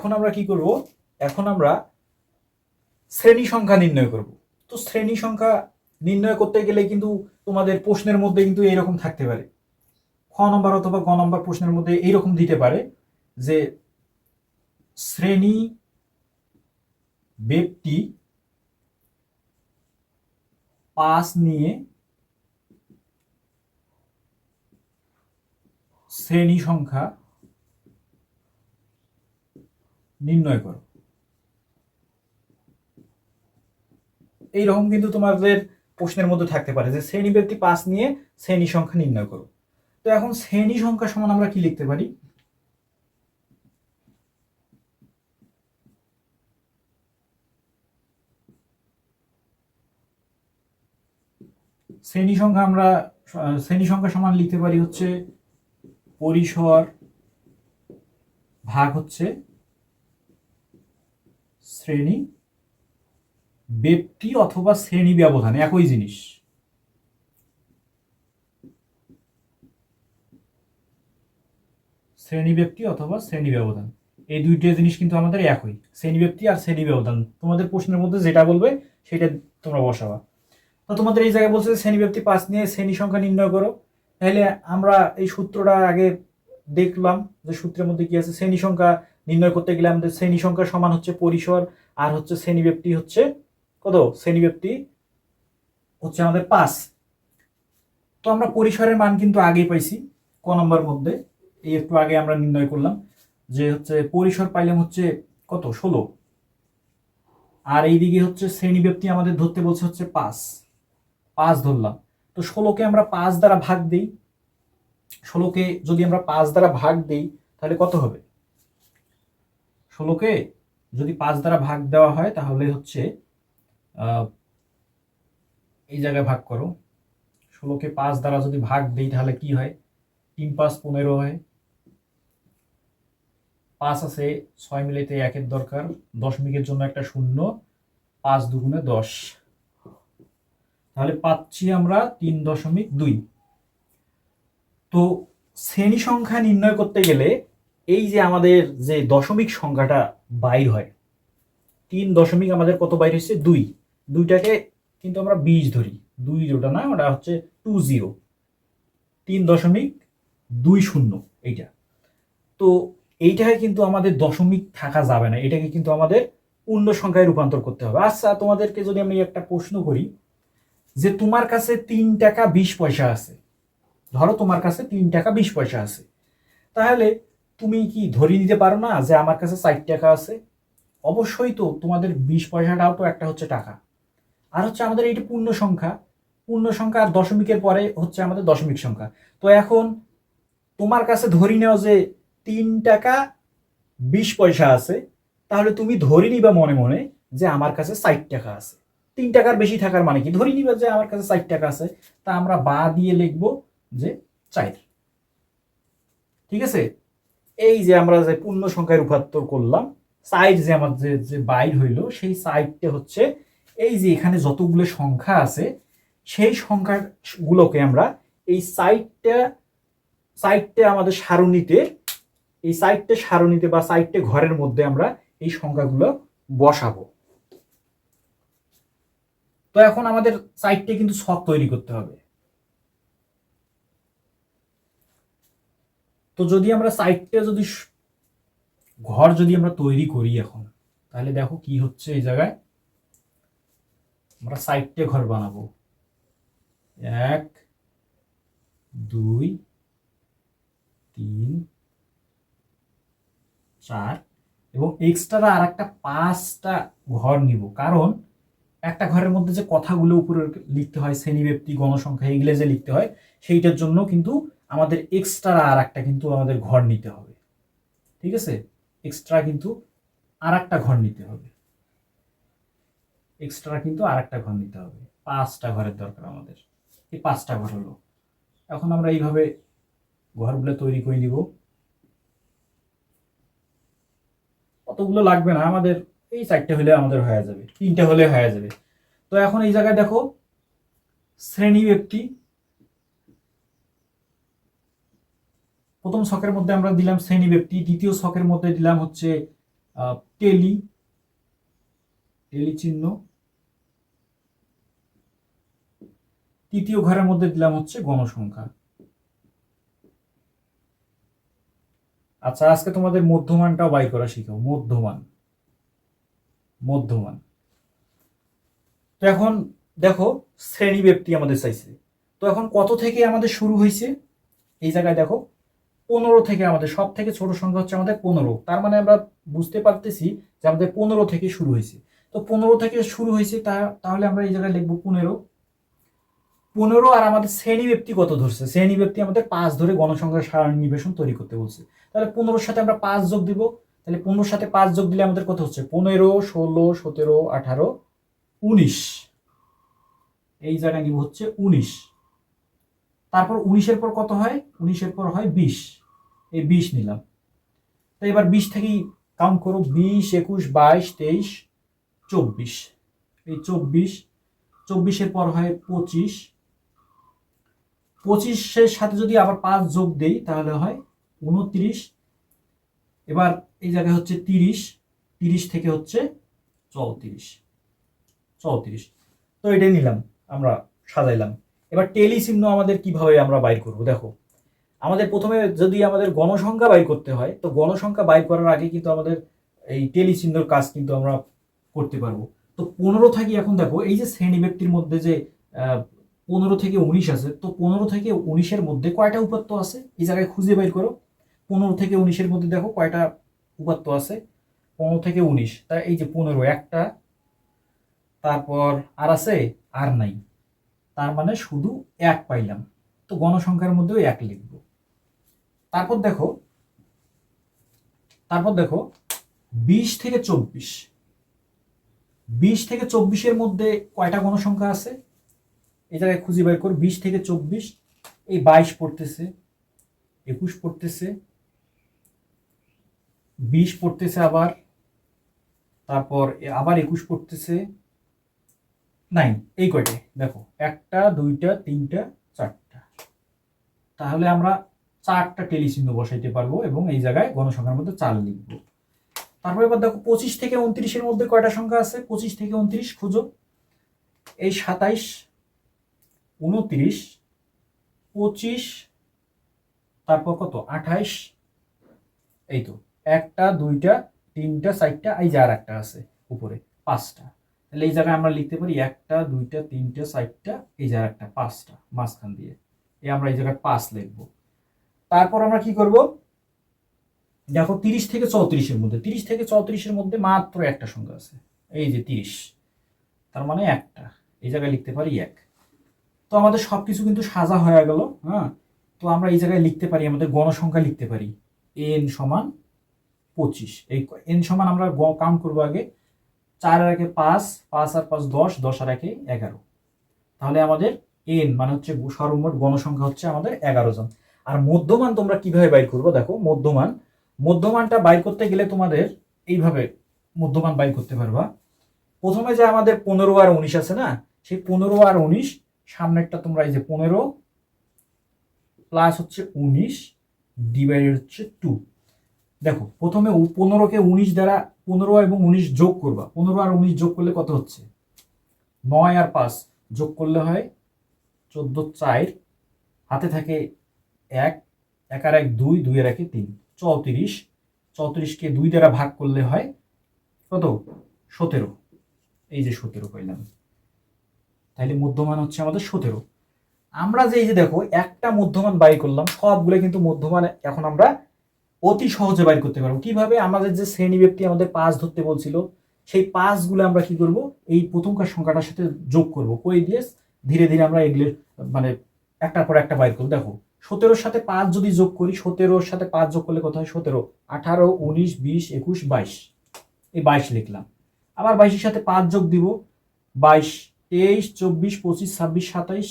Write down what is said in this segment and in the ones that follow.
এখন আমরা কি করব? এখন আমরা শ্রেণি সংখ্যা নির্ণয় করব। তো শ্রেণি সংখ্যা নির্ণয় করতে গেলে কিন্তু তোমাদের প্রশ্নের মধ্যে কিন্তু এইরকম থাকতে পারে। খ নম্বর অথবা গ নম্বর প্রশ্নের মধ্যে এইরকম দিতে পারে যে শ্রেণি ব্যক্তি পাস নিয়ে শ্রেণি সংখ্যা নির্ণয় করো। এইরকম কিন্তু তোমাদের প্রশ্নের মধ্যে থাকতে পারে যে শ্রেণি ব্যক্তি পাস নিয়ে শ্রেণি সংখ্যা নির্ণয় করো। তো এখন শ্রেণি সংখ্যা সমান আমরা কি লিখতে পারি? শ্রেণি সংখ্যা আমরা, শ্রেণি সংখ্যা সমান লিখতে পারি হচ্ছে পরিসর ভাগ হচ্ছে শ্রেণি, ব্যক্তি অথবা শ্রেণি ব্যবধান, একই জিনিস। শ্রেণি ব্যক্তি অথবা শ্রেণি ব্যবধান, এই দুইটা জিনিস কিন্তু আমাদের একই। শ্রেণি ব্যক্তি আর শ্রেণি ব্যবধান, তোমাদের প্রশ্নের মধ্যে যেটা বলবে সেটা তোমরা বসাবা। তো তোমাদের এই জায়গায় বলছে শ্রেণি ব্যক্তি পাঁচ নিয়ে শ্রেণি সংখ্যা নির্ণয় করো। তাহলে আমরা এই সূত্রটা আগে দেখলাম যে সূত্রের মধ্যে কি আছে? শ্রেণি সংখ্যা নির্ণয় করতে গেলে আমাদের শ্রেণি সংখ্যা সমান হচ্ছে পরিসর, আর হচ্ছে শ্রেণি ব্যক্তি হচ্ছে কত? শ্রেণি ব্যক্তি হচ্ছে আমাদের পাঁচ। তো আমরা পরিসরের মান কিন্তু আগেই পাইছি ক নম্বর মধ্যে। এই একটু আগে আমরা নির্ণয় করলাম যে হচ্ছে পরিসর পাইলাম হচ্ছে কত? ষোলো। আর এইদিকে হচ্ছে শ্রেণি ব্যক্তি আমাদের ধরতে বলছে হচ্ছে পাঁচ। পাঁচ ধরলাম। তো ষোলোকে আমরা পাঁচ দ্বারা ভাগ দিই। ষোলোকে যদি আমরা পাঁচ দ্বারা ভাগ দিই, তাহলে কত হবে? ষোলোকে যদি পাঁচ দ্বারা ভাগ দেওয়া হয়, তাহলে হচ্ছে এই জায়গায় ভাগ করো। ষোলোকে পাঁচ দ্বারা যদি ভাগ দিই, তাহলে কি হয়? তিন পাঁচ পনেরো হয়। পাঁচ আছে, ছয় মিলিতে একের দরকার। দশমিকের জন্য একটা শূন্য, পাঁচ দুগুণে দশ। তাহলে পাচ্ছি আমরা তিন দশমিক দুই। তো শ্রেণি সংখ্যা নির্ণয় করতে গেলে এই যে আমাদের যে দশমিক সংখ্যাটা বাইর হয়, তিন দশমিক আমাদের কত বাইর হচ্ছে দুই। দুইটাকে কিন্তু আমরা বিশ ধরি। দুই ওটা না ওটা হচ্ছে টু জিরো তিন দশমিক দুই শূন্য এইটা। তো এইটাকে কিন্তু আমাদের দশমিক থাকা যাবে না। এটাকে কিন্তু আমাদের পূর্ণ সংখ্যায় রূপান্তর করতে হবে। আচ্ছা তোমাদেরকে যদি আমি একটা প্রশ্ন করি যে তোমার কাছে তিন টাকা বিশ পয়সা আছে। ধরো তোমার কাছে তিন টাকা বিশ পয়সা আছে। তাহলে তুমি কি ধরে নিতে পারো না যে আমার কাছে ষাট টাকা আছে? অবশ্যই তো তোমাদের বিশ পয়সাটাও তো একটা হচ্ছে টাকা। আর হচ্ছে আমাদের এইটা পূর্ণ সংখ্যা। পূর্ণ সংখ্যা আর দশমিকের পরে হচ্ছে আমাদের দশমিক সংখ্যা। তো এখন তোমার কাছে ধরি নাও যে তিন টাকা বিশ পয়সা আছে, তাহলে তুমি ধরে নিবা মনে মনে যে আমার কাছে ষাট টাকা আছে। তিন টাকার বেশি থাকার মানে কি? ধরে নিবা যে আমার কাছে ষাট টাকা আছে, তা আমরা বা দিয়ে লিখব যে চাই ঠিক আছে? এই যে আমরা যে পূর্ণ সংখ্যায় রূপান্তর করলাম সাইড যে আমার যে যে বাইর হইল, সেই সাইডটা হচ্ছে এই যে এখানে যতগুলো সংখ্যা আছে, সেই সংখ্যাগুলোকে আমরা এই সাইডটা সাইডটা আমাদের সারণীতে, এই সাইডটা সারণীতে বা সাইডটা ঘরের মধ্যে আমরা এই সংখ্যাগুলো বসাবো। তো এখন আমাদের সাইডটা কিন্তু ছক তৈরি করতে হবে। তো যদি আমরা সাইডটা যদি ঘর যদি আমরা তৈরি করি এখন, তাহলে দেখো কি হচ্ছে এই জায়গায়। আমরা সাইডটা ঘর বানাবো। এক, দুই, তিন, চার এবং এক্সট্রা আর একটা পাঁচটা ঘর নিব। কারণ একটা ঘরের মধ্যে যে কথাগুলো উপরে লিখতে হয় শ্রেণি ব্যক্তি গণসংখ্যা, এগুলো যে লিখতে হয়, সেইটার জন্য কিন্তু আমাদের এক্সট্রা আর একটা কিন্তু আমাদের ঘর নিতে হবে। ঠিক আছে? এক্সট্রা কিন্তু আর একটা ঘর নিতে হবে। এক্সট্রা কিন্তু আর একটা ঘর নিতে হবে। পাঁচটা ঘরের দরকার আমাদের। এই পাঁচটা ঘর হলো। এখন আমরা এইভাবে ঘরগুলো তৈরি করে নিব। অতগুলো লাগবে না? আমাদের এই চারটে হলে আমাদের হয়ে যাবে। তিনটে হলে হয়ে যাবে। তো এখন এই জায়গায় দেখো শ্রেণি ব্যক্তি প্রথম শখের মধ্যে আমরা দিলাম শ্রেণি ব্যক্তি দ্বিতীয় শখের মধ্যে দিলাম হচ্ছে টেলি টেলি চিহ্ন। তৃতীয় ঘরের মধ্যে দিলাম হচ্ছে গণসংখ্যা। আচ্ছা আজকে তোমাদের মধ্যমানটাও বাই করা শিখো মধ্যমান। মধ্যমান। তো এখন দেখো শ্রেণি ব্যক্তি আমাদের চাইছে। তো এখন কত থেকে আমাদের শুরু হয়েছে? এই জায়গায় দেখো। পনেরো থেকে আমাদের, সব থেকে ছোট সংখ্যা হচ্ছে আমাদের পনেরো। তার মানে আমরা বুঝতে পারতেছি যে আমাদের পনেরো থেকে শুরু হয়েছে। তো পনেরো থেকে শুরু হয়েছে, তা- তাহলে আমরা এই জায়গায় লিখব পনেরো। পনেরো আর আমাদের শ্রেণি ব্যক্তি কত ধরছে? শ্রেণি ব্যক্তি আমাদের পাঁচ ধরে গণসংখ্যার সারণীবেশন তৈরি করতে বলছে। তাহলে পনেরোর সাথে আমরা পাঁচ যোগ দিব। তাহলে পনেরোর সাথে পাঁচ যোগ দিলে আমাদের কত হচ্ছে? পনেরো, ষোলো, সতেরো, আঠারো, উনিশ। এই জায়গায় নিব হচ্ছে উনিশ। তারপর উনিশের পর কত হয়? উনিশের পর হয় বিশ। এই বিশ নিলাম। তো এবার বিশ থেকেই কাউন্ট করো বিশ, একুশ, বাইশ, তেইশ, চব্বিশ। এই চব্বিশ, চব্বিশের পর হয় পঁচিশ। পঁচিশের সাথে যদি আবার পাঁচ যোগ দেই, তাহলে হয় উনত্রিশ। এবার এই জায়গায় হচ্ছে তিরিশ তিরিশ থেকে হচ্ছে চৌত্রিশ। চৌত্রিশ। তো এটাই নিলাম, আমরা সাজাইলাম। এবার টেলি চিহ্ন আমাদের কীভাবে আমরা বাইর করব? দেখো। আমাদের প্রথমে যদি আমাদের গণসংখ্যা বাইর করতে হয়, তো গণসংখ্যা বাইর করার আগে কিন্তু আমাদের এই টেলি চিহ্নর কাজ কিন্তু আমরা করতে পারব। তো পনেরো থাকি এখন দেখো, এই যে শ্রেণি ব্যক্তির মধ্যে যে পনেরো থেকে উনিশ আছে, তো পনেরো থেকে উনিশের মধ্যে কয়টা উপাত্ত আছে? এই জায়গায় খুঁজে বের করো। পনেরো থেকে উনিশের মধ্যে দেখো কয়টা উপাত্ত আছে? পনেরো থেকে উনিশ। তা এই যে পনেরো, একটা। তারপর আর আছে? আর নাই। তার মানে শুধু এক পাইলাম। তো গণসংখ্যার মধ্যেও এক লিখব। তারপর দেখো তারপর দেখো, বিশ থেকে চব্বিশ। বিশ থেকে চব্বিশের মধ্যে কয়টা গণসংখ্যা আছে? জায়গায় খুঁজে বের কর, বিশ থেকে চব্বিশ, এই বাইশ পড়তেছে, একুশ পড়তেছে, বিশ পড়তেছে আবার, তারপর আবার একুশ পড়তেছে, নাইন, এই কয়টে দেখো, একটা, দুইটা, তিনটা, চারটা। তাহলে আমরা চারটা টেলিচিহ্ন বসাইতে পারব এবং এই জায়গায় গণসংখ্যার মধ্যে চার লিখব। তারপর এবার দেখো পঁচিশ থেকে উনত্রিশের মধ্যে কয়টা সংখ্যা আছে? পঁচিশ থেকে উনত্রিশ, খুঁজো। এই সাতাইশ, উনত্রিশ, পঁচিশ, তারপর কত? আঠাইশ। এই তো, একটা, দুইটা, তিনটা, চারটা, এই যে আর একটা আছে উপরে, পাঁচটা। তাহলে এই জায়গায় আমরা লিখতে পারি একটা, দুইটা, তিনটা, চারটা, এই যে আর একটা, পাঁচটা, মাঝখান দিয়ে। এই আমরা এই জায়গায় পাঁচ লিখব। তারপর আমরা কি করব? দেখো তিরিশ থেকে চৌত্রিশের মধ্যে, তিরিশ থেকে চৌত্রিশের মধ্যে মাত্র একটা সংখ্যা আছে। এই যে তিরিশ, তার মানে একটা। এই জায়গায় লিখতে পারি এক। তো আমাদের সব কিছু কিন্তু সাজা হয়ে গেল হ্যাঁ? তো আমরা এই জায়গায় লিখতে পারি, আমাদের গণসংখ্যা লিখতে পারি। এন সমান পঁচিশ। এই এন সমান আমরা কাউন্ট করব আগে। চার আর একে পাঁচ পাঁচ আর পাঁচ দশ দশ আর একে এগারো। তাহলে আমাদের এন মানে হচ্ছে সর্বমোট গণসংখ্যা হচ্ছে আমাদের এগারো জন। আর মধ্যমান তোমরা কীভাবে বাইর করব? দেখো, মধ্যমান। মধ্যমানটা বাইর করতে গেলে তোমাদের এইভাবে মধ্যমান বাইর করতে পারবা। প্রথমে যে আমাদের পনেরো আর উনিশ আছে না, সেই পনেরো আর উনিশ, সামনেরটা তোমরা এই যে পনেরো প্লাস হচ্ছে উনিশ ডিভাইডেড হচ্ছে টু দেখো, প্রথমে পনেরোকে উনিশ দ্বারা পনেরো এবং উনিশ যোগ করবা। পনেরো আর উনিশ যোগ করলে কত হচ্ছে? নয় আর পাঁচ যোগ করলে হয় চোদ্দ চার। হাতে থাকে এক এক আর এক দুই দুই আর একে তিন। চৌত্রিশ, চৌত্রিশকে দুই দ্বারা ভাগ করলে হয় কত? সতেরো। এই যে সতেরো পাইলাম। তাহলে মধ্যমান হচ্ছে আমাদের সতেরো। আমরা যে এই যে দেখো, একটা মধ্যমান বাই করলাম, সবগুলো কিন্তু মধ্যমান এখন আমরা অতি সহজে বাইর করতে পারব। কীভাবে? আমাদের যে শ্রেণি ব্যক্তি আমাদের পাঁচ ধরতে বলছিল, সেই পাঁচগুলো আমরা কি করব? এই প্রথমকার সংখ্যাটার সাথে যোগ করব। কই দিয়ে? ধীরে ধীরে আমরা এগুলো মানে একটার পর একটা বাইর করব। দেখো সতেরোর সাথে পাঁচ যদি যোগ করি, সতেরোর সাথে পাঁচ যোগ করলে কত হয়? সতেরো। আঠারো, উনিশ, বিশ, একুশ, বাইশ। এই বাইশ লিখলাম। আবার বাইশের সাথে পাঁচ যোগ দিব, বাইশ, তেইশ, চব্বিশ, পঁচিশ, ছাব্বিশ, সাতাইশ।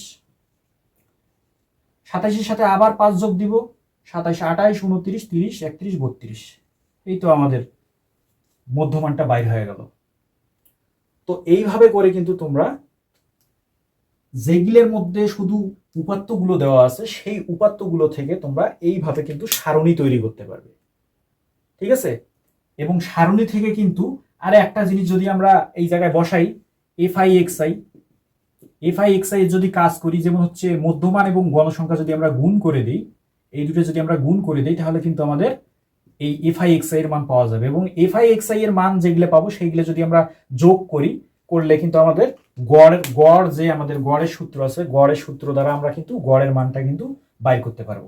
সাতাইশের সাথে আবার পাঁচ যোগ দিব, সাতাইশ, আঠাইশ, উনত্রিশ, তিরিশ, একত্রিশ, বত্রিশ। এই তো আমাদের মধ্যমানটা বাইর হয়ে গেল। তো এইভাবে করে কিন্তু তোমরা যেগুলোর মধ্যে শুধু উপাত্তগুলো দেওয়া আছে, সেই উপাত্তগুলো থেকে তোমরা এইভাবে কিন্তু সারণী তৈরি করতে পারবে। ঠিক আছে? এবং সারণী থেকে কিন্তু আর একটা জিনিস যদি আমরা এই জায়গায় বসাই F I X I F I X I যদি কাজ করি, যেমন হচ্ছে মধ্যমান এবং গণসংখ্যা যদি আমরা গুণ করে দিই, এই দুটো যদি আমরা গুণ করে দিই, তাহলে কিন্তু আমাদের এই এফ আই এক্স আই এর মান পাওয়া যাবে। এবং এফ আই এক্স আই এর মান যেগুলো পাবো, সেইগুলো যদি আমরা যোগ করি, করলে কিন্তু আমাদের গড় গড় যে আমাদের গড়ের সূত্র আছে, গড়ের সূত্র দ্বারা আমরা কিন্তু গড়ের মানটা কিন্তু বাইর করতে পারব।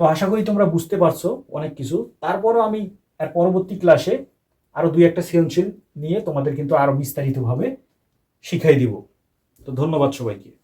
তো আশা করি তোমরা বুঝতে পারছ অনেক কিছু। তারপরও আমি এর পরবর্তী ক্লাসে আরও দুই একটা সৃজনশীল নিয়ে তোমাদের কিন্তু আরও বিস্তারিতভাবে শিখাই দিব। তো ধন্যবাদ সবাইকে।